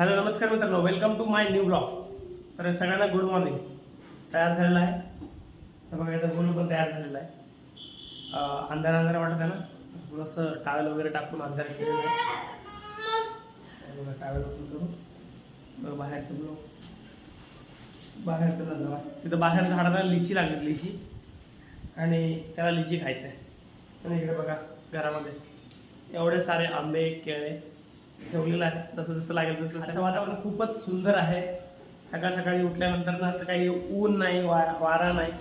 Hello नमस्कार मित्रांनो. Welcome to my new blog तर सगळ्यांना गुड मॉर्निंग तयार झालेला आहे. तर बघा इथं गुलू पण तयार झालेला आहे. अंधार अंधार वाटत आहे ना? थोडंसं टावेल वगैरे टाकून अंधार केलेलं आहे. बघा टावेल ओपन करू. बाहेरचं ब्लॉग बाहेरचं नजर तिथं बाहेर झाडाला लिची लागली लिची. आणि त्याला लिची खायचं आहे आणि इकडे बघा घरामध्ये. एवढे सारे आंबे केळे. ठेवलेलं आहे. जसं जसं लागेल तसं तसं वातावरण खूपच सुंदर आहे. सकाळ सकाळी उठल्यानंतर ना असं काही ऊन नाही वा- वारा नाही.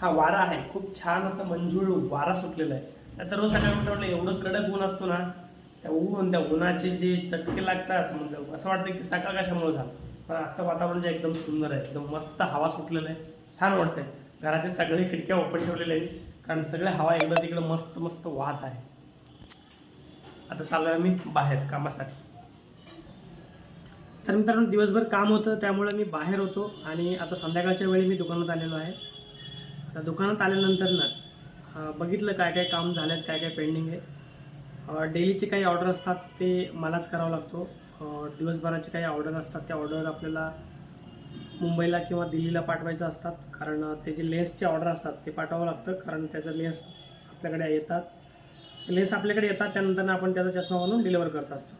हा वारा आहे. खूप छान असं मंजूळ वारा सुटलेला आहे. आता रोज सकाळी उठलं म्हटलं एवढं कडक ऊन असतो ना त्या ऊन त्या उन्हाचे जे चटके लागतात म्हणजे असं वाटतं की सकाळ कशामुळे झालं? पण आजचं वातावरण जे एकदम सुंदर आहे. एकदम मस्त हवा सुटलेलं आहे. छान वाटतंय. घराचे सगळे खिडक्या ओपन ठेवलेल्या आहेत. कारण सगळे हवा इकडं तिकडं मस्त मस्त वाहत आहे. आता चाललोय मी बाहेर कामासाठी. तर मित्रांनो दिवसभर काम होतं त्यामुळे मी बाहेर होतो आणि आता संध्याकाळच्या वेळी मी दुकानात आलेलो आहे. आता दुकानात आल्यानंतर ना बघितलं काय काय काम झालं आहेत काय काय पेंडिंग आहे. डेलीचे काही ऑर्डर असतात ते मलाच करावं लागतो. दिवसभराचे काही ऑर्डर असतात त्या ऑर्डर आपल्याला मुंबईला किंवा दिल्लीला पाठवायचं असतात. कारण ते जे लेन्सचे ऑर्डर असतात ते पाठवावं लागतं कारण त्याचं लेन्स आपल्याकडे येतात. लेन्स आपल्याकडे येतात त्यानंतर आपण त्याचा चष्मा बनवून डिलिव्हर करत असतो.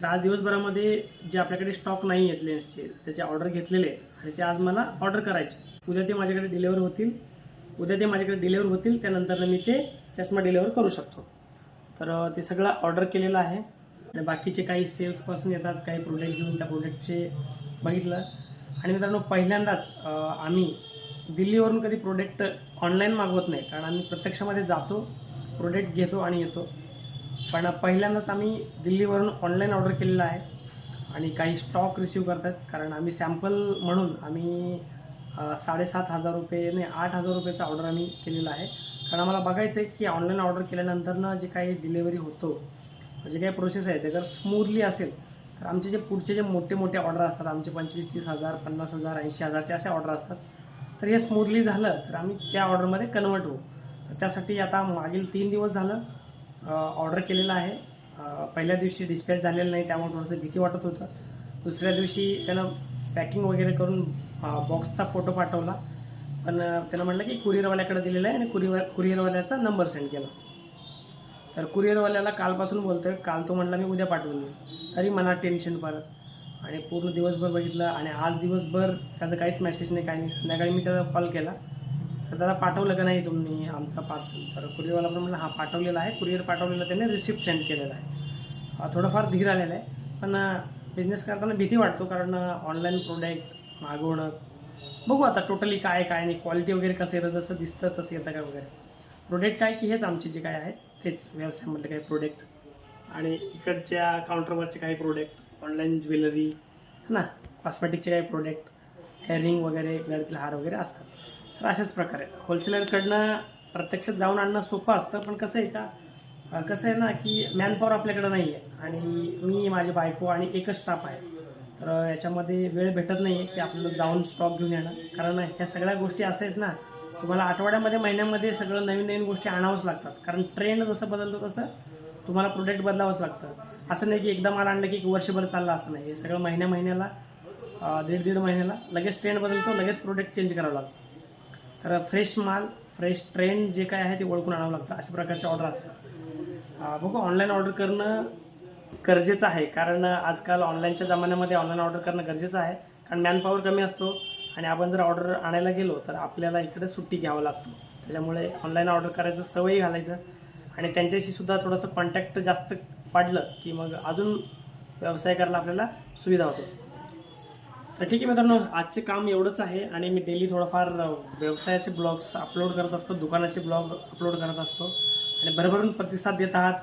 तर आज दिवसभरामध्ये जे आपल्याकडे स्टॉक नाही आहेत लेन्सचे त्याचे ऑर्डर घेतलेले आणि ते आज मला ऑर्डर करायचे उद्या ते माझ्याकडे डिलेवर होतील. उद्या ते माझ्याकडे डिलेवर होतील त्यानंतर मी ते चष्मा डिलेवर करू शकतो. तर ते सगळं ऑर्डर केलेलं आहे. आणि बाकीचे काही सेल्स पर्सन येतात काही प्रोडक्ट घेऊन त्या प्रोडक्टचे बघितलं. आणि मित्रांनो पहिल्यांदाच आम्ही दिल्लीवरून कधी प्रोडक्ट ऑनलाईन मागवत नाही कारण आम्ही प्रत्यक्षामध्ये जातो प्रोडक्ट घेतो आणि येतो. पण पहिल्यांदाच आम्ही दिल्लीवरून ऑनलाईन ऑर्डर केलेलं आहे. आणि काही स्टॉक रिसीव करतात. कारण आम्ही सॅम्पल म्हणून आम्ही साडेसात हजार रुपये नाही आठ हजार रुपयाचा ऑर्डर आम्ही केलेला आहे. कारण आम्हाला बघायचं आहे की ऑनलाईन ऑर्डर केल्यानंतरनं जे काही डिलिव्हरी होतो जे काही प्रोसेस आहे ते जर स्मूथली असेल तर आमचे जे पुढचे जे मोठे मोठे ऑर्डर असतात आमचे पंचवीस तीस हजार पन्नास हजार ऐंशी हजारचे असे ऑर्डर असतात तर हे स्मूथली झालं तर आम्ही त्या ऑर्डरमध्ये कन्वर्ट होऊ. तर त्यासाठी आता मागील तीन दिवस झालं ऑर्डर केलेलं आहे. पहिल्या दिवशी डिस्पॅच झालेलं नाही त्यामुळे थोडंसं भीती वाटत होतं. दुसऱ्या दिवशी त्यानं पॅकिंग वगैरे करून बॉक्सचा फोटो पाठवला. पण त्यानं म्हटलं की कुरिअरवाल्याकडे दिलेला आहे आणि कुरिअर कुरिअरवाल्याचा नंबर सेंड केला. तर कुरिअरवाल्याला कालपासून बोलतोय काल तो म्हटला मी उद्या पाठवून देईन. तरी मला टेन्शन परत. आणि पूर्ण दिवसभर बघितलं आणि आज दिवसभर त्याचा काहीच मेसेज नाही काही नाही. संध्याकाळी मी त्याला कॉल केला. तर त्याला पाठवलं का नाही तुम्ही आमचा पार्सल तर कुरिअरवाला पण म्हणलं हा पाठवलेला आहे. कुरिअर पाठवलेला त्याने रिसिप्ट सेंड केलेला आहे. थोडंफार धीर आलेला आहे. पण बिझनेस करताना भीती वाटतो कारण ऑनलाईन प्रोडक्ट मागवणं. बघू आता टोटली काय काय आणि क्वालिटी वगैरे कसं येतं जसं दिसतं तसं येतं का वगैरे. प्रोडक्ट काय की हेच आमचे जे काय आहेत तेच व्यवसायामधले काही प्रोडक्ट आणि इकडच्या काउंटरवरचे काही प्रोडक्ट ऑनलाईन ज्वेलरी ना? कॉस्मेटिकचे काही प्रोडक्ट हेअरिंग वगैरे गळ्यातले हार वगैरे असतात. तर अशाच प्रकारे. होलसेलरकडनं प्रत्यक्षात जाऊन आणणं सोपं असतं पण कसं आहे का? कसं आहे ना की मॅनपॉवर आपल्याकडं नाही आहे आणि मी माझी बायको आणि एकच स्टाफ आहे. तर याच्यामध्ये वेळ भेटत नाही आहे की आपल्याला जाऊन स्टॉक घेऊन येणं. कारण ह्या सगळ्या गोष्टी असं आहेत ना तुम्हाला आठवड्यामध्ये महिन्यामध्ये सगळं नवीन नवीन गोष्टी आणावंच लागतात. कारण ट्रेंड जसं बदलतो तसं तुम्हाला प्रोडक्ट बदलावंच लागतं. असं नाही की एकदा माल आणलं की एक वर्षभर चाललं असं नाही. हे सगळं महिन्या महिन्याला दीड दीड महिन्याला लगेच ट्रेंड बदलतो लगेच प्रोडक्ट चेंज करावं लागतं. तर फ्रेश माल फ्रेश ट्रेंड जे काय आहे ते ओळखून आणावं लागतं. अशा प्रकारचे ऑर्डर असतात. बघू ऑनलाईन ऑर्डर करणं गरजेचं आहे. कारण आजकाल ऑनलाईनच्या जमान्यामध्ये ऑनलाईन ऑर्डर करणं गरजेचं आहे. कारण मॅनपॉवर कमी असतो आणि आपण जर ऑर्डर आणायला गेलो तर आपल्याला इकडे सुट्टी घ्यावं लागतो. त्याच्यामुळे ऑनलाईन ऑर्डर करायचं सवयी घालायचं. आणि त्यांच्याशी सुद्धा थोडंसं कॉन्टॅक्ट जास्त वाढलं की मग अजून व्यवसाय करायला आपल्याला सुविधा होतो. तर ठीक आहे मित्रांनो आजचे काम एवढंच आहे आणि मी डेली थोडंफार व्यवसायाचे ब्लॉग्स अपलोड करत असतो दुकानाचे ब्लॉग अपलोड करत असतो. आणि भरभरून प्रतिसाद देत आहात.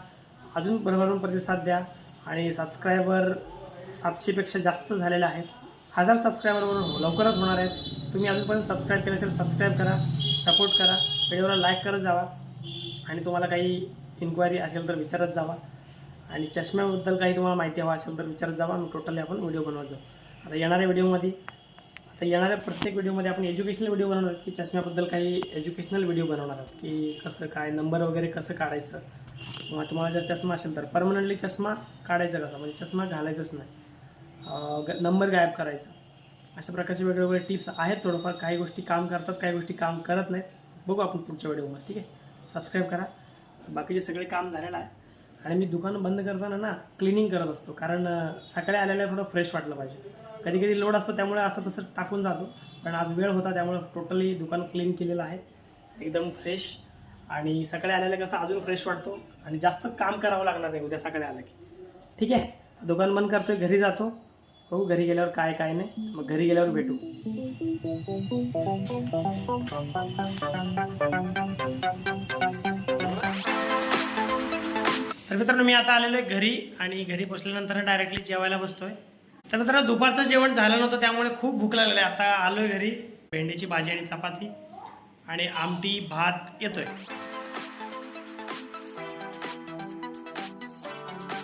अजून भरभरून प्रतिसाद द्या. आणि सबस्क्रायबर सातशेपेक्षा जास्त झालेले आहेत. हजार सबस्क्रायबरवर लवकरच होणार आहेत. तुम्ही अजूनपर्यंत सबस्क्राईब केलं असेल सबस्क्राईब करा सपोर्ट करा. व्हिडिओला लाईक करत जावा. आणि तुम्हाला काही इन्क्वायरी असेल तर विचारत जावा. आणि चष्म्याबद्दल काही तुम्हाला माहिती हवा असेल तर विचारत जावा. मग टोटली आपण व्हिडिओ बनवत जाऊ. आता येणाऱ्या व्हिडिओमध्ये आता येणाऱ्या प्रत्येक व्हिडिओमध्ये आपण एज्युकेशनल व्हिडिओ बनवणार आहोत की चष्म्याबद्दल काही एज्युकेशनल व्हिडिओ बनवणार आहोत की कसं काय नंबर वगैरे कसं काढायचं किंवा तुम्हाला जर चष्मा असेल तर परमनंटली चष्मा काढायचा कसा? म्हणजे चष्मा घालायचाच नाही. ग- नंबर गायब करायचा. अशा प्रकारचे वेगवेगळे टिप्स आहेत थोडंफार. काही गोष्टी काम करतात काही गोष्टी काम करत नाहीत. बघू आपण पुढच्या व्हिडिओमध्ये ठीक आहे? सबस्क्राईब करा. बाकीचे सगळे काम झालेलं आहे. आणि मी दुकान बंद करताना ना क्लिनिंग करत असतो. कारण सकाळी आलेल्या थोडं फ्रेश वाटलं पाहिजे. कधी कधी लोड असतो त्यामुळे असं तसं टाकून जातो. पण आज वेळ होता त्यामुळे टोटली दुकान क्लीन केलेलं आहे. एकदम फ्रेश आणि सकाळी आलेलं कसं अजून फ्रेश वाटतो. आणि जास्त काम करावं लागणार नाही उद्या सकाळी आलं की. ठीक आहे? दुकान बंद करतोय घरी जातो. हो घरी गेल्यावर काय काय नाही. मग घरी गेल्यावर भेटू. तर मित्रांनो मी आता आलेलो आहे घरी आणि घरी बसल्यानंतर डायरेक्टली जेवायला बसतोय. तर मित्रांनो दुपारचं जेवण झालं नव्हतं त्यामुळे खूप भूक लागलेली आहे. आता आलोय घरी. भेंडीची भाजी आणि चपाती आणि आमटी भात येतोय.